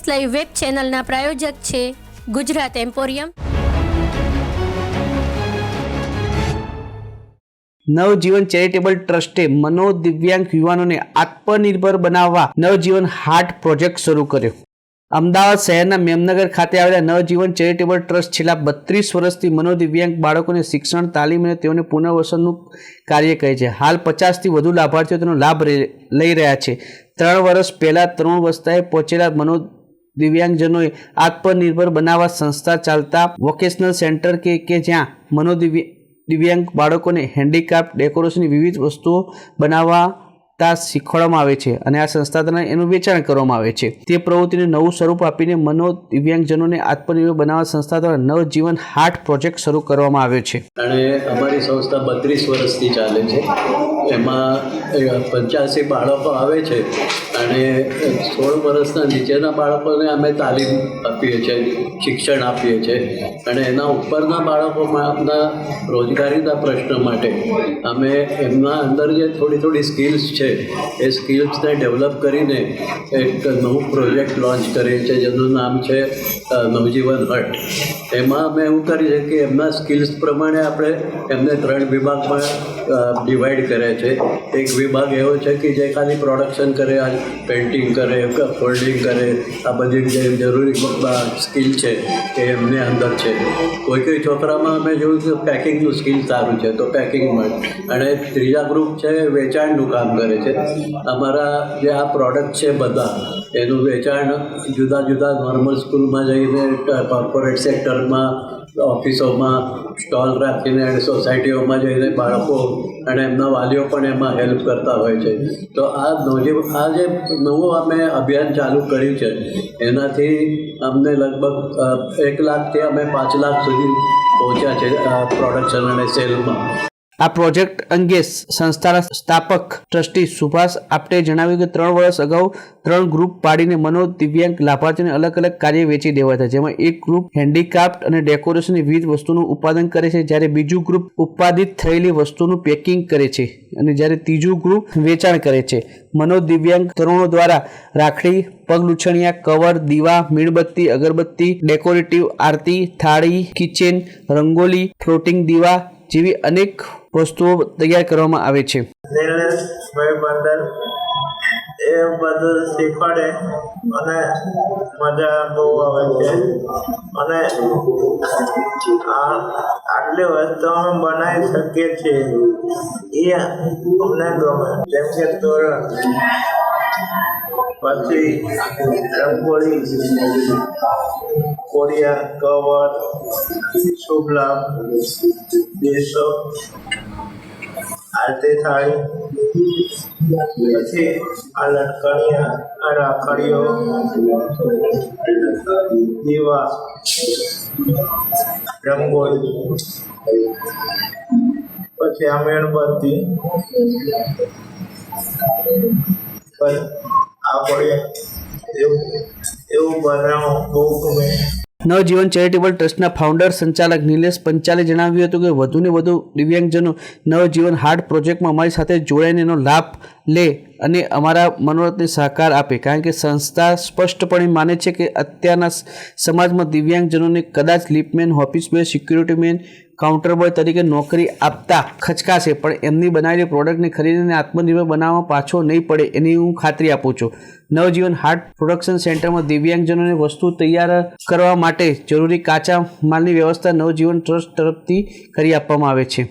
S live web ચેનલના પ્રાયોજક છે ગુજરાત એમ્પોરિયમ. નવજીવન ચેરિટેબલ ટ્રસ્ટે મનોદિવ્યાંગ યુવાનોને આત્મનિર્ભર બનાવવા નવજીવન હાર્ટ પ્રોજેક્ટ શરૂ કર્યો. અમદાવાદ શહેરના મેમનગર ખાતે આવેલા નવજીવન ચેરિટેબલ ટ્રસ્ટ છેલ્લા બત્રીસ વર્ષથી મનોદિવ્યાંગ બાળકોને શિક્ષણ, તાલીમ અને તેઓને પુનર્વસનનું કાર્ય કરે છે. હાલ પચાસથી વધુ લાભાર્થીઓ તેનો લાભ લઈ રહ્યા છે. ત્રણ વર્ષ પહેલાં ત્રણ વસ્તાએ પહોંચેલા મનો દિવ્યાંગજનોએ આત્મનિર્ભર બનાવવા સંસ્થા ચાલતા વોકેશનલ સેન્ટર કે કે જ્યાં મનોદિવ્ય, દિવ્યાંગ બાળકોને હેન્ડીક્રાફ્ટ ડેકોરેશનની વિવિધ વસ્તુઓ બનાવતા શીખવાડવામાં આવે છે અને આ સંસ્થા દ્વારા એનું વેચાણ કરવામાં આવે છે. તે પ્રવૃત્તિને નવું સ્વરૂપ આપીને મનો દિવ્યાંગજનોને આત્મનિર્ભર બનાવવા સંસ્થા દ્વારા નવજીવન હાર્ટ પ્રોજેક્ટ શરૂ કરવામાં આવ્યો છે. અને અમારી સંસ્થા બત્રીસ વર્ષથી ચાલે છે. એમાં પંચ્યાસી બાળકો આવે છે અને સોળ વર્ષના નીચેના બાળકોને અમે તાલીમ આપીએ છીએ, શિક્ષણ આપીએ છીએ. અને એના ઉપરના બાળકોના રોજગારીના પ્રશ્ન માટે અમે એમના અંદર જે થોડી થોડી સ્કિલ્સ છે એ સ્કિલ્સને ડેવલપ કરીને એક નવું પ્રોજેક્ટ લોન્ચ કરીએ છીએ જેનું નામ છે નવજીવન હટ. એમાં અમે એવું કરી શકીએ કે એમના સ્કિલ્સ પ્રમાણે આપણે એમને ત્રણ વિભાગમાં ડિવાઈડ કરે છે. એક વિભાગ એવો છે કે જે ખાલી પ્રોડક્શન કરે, આ પેઇન્ટિંગ કરે ફોલ્ડિંગ કરે, આ બધી જે જરૂરી સ્કિલ છે એ એમને અંદર છે. કોઈ કોઈ છોકરામાં અમે જોયું કે પેકિંગનું સ્કિલ સારું છે, તો પેકિંગમાં અને ત્રીજા ગ્રુપ છે વેચાણનું કામ કરે છે. અમારા જે આ પ્રોડક્ટ છે બધા એનું વેચાણ જુદા જુદા નોર્મલ સ્કૂલમાં જઈને કોર્પોરેટ સેક્ટરમાં ઓફિસોમાં સ્ટોલ રાખીને સોસાયટીઓમાં જઈને બાળકો અને એમના વાલીઓ પણ એમાં હેલ્પ કરતા હોય છે. તો આ નોજી, આ જે નવું અમે અભિયાન ચાલુ કર્યું છે, એનાથી અમને લગભગ એક લાખથી અમે પાંચ લાખ સુધી પહોંચ્યા છે પ્રોડક્શન અને સેલમાં આ પ્રોજેક્ટ અંગે સંસ્થાના સ્થાપક ટ્રસ્ટી સુભાષ આપટે જણાવ્યું કે ત્રણ વર્ષ અગાઉ ત્રણ ગ્રુપ પાડીને મનો, દિવ્યાંગ લાભાર્થીને અલગ અલગ કાર્ય વેચી દેવાતા જેમાં એક ગ્રુપ હેન્ડીક્રાફ્ટ અને ડેકોરેશનની વિવિધ વસ્તુનું ઉત્પાદન કરે છે, જ્યારે બીજું ગ્રુપ ઉત્પાદિત થયેલી વસ્તુનું પેકિંગ કરે છે અને જ્યારે ત્રીજું ગ્રુપ વેચાણ કરે છે. મનો, દિવ્યાંગ તરુણો દ્વારા રાખડી પગલુછણિયા કવર, દીવા, મીણબત્તી, અગરબત્તી, ડેકોરેટિવ, આરતી, થાળી, કિચેન, રંગોલી, ફ્લોટિંગ દીવા જેવી અનેક વસ્તુઓ તૈયાર કરવામાં આવે છે. એ બધું શીખવાડે અને મજા બહુ આવે છે. અને આટલી વસ્તુ અમે બનાવી શકીએ છીએ, એ અમને ગમે. જેમ કે તોરણ, પછી રંગોળી કોરિયા, કવર શુભ લાભ દેશો આરતી થાળી. પછી આ લટકણિયા આ રાખડીઓ દીવા, રંગોળી. પછી આ મીણબત્તી. આ આપણે એવું એવું બનાવો, બહુ ગમે. નવજીવન ચેરિટેબલ ટ્રસ્ટના ફાઉન્ડર સંચાલક નિલેશ પંચાલે જણાવ્યું હતું કે વધુને વધુ દિવ્યાંગજનો નવજીવન હાર્ટ પ્રોજેક્ટમાં અમારી સાથે જોડાઈને એનો લાભ લે અને અમારા મનોરથને સહકાર આપે. કારણ કે સંસ્થા સ્પષ્ટપણે માને છે કે અત્યારના સમાજમાં દિવ્યાંગજનોને કદાચ liftman office boy security man, counter boy તરીકે નોકરી આપતા ખચકાશે, પણ એમની બનાવેલી પ્રોડક્ટને ખરીદીને આત્મનિર્ભર બનાવવામાં પાછો નહીં પડે એની હું ખાતરી આપું છું. નવજીવન હાર્ટ પ્રોડક્શન સેન્ટરમાં દિવ્યાંગજનોને વસ્તુ તૈયાર કરવા માટે જરૂરી કાચા માલની વ્યવસ્થા નવજીવન ટ્રસ્ટ તરફથી કરી આપવામાં આવે છે.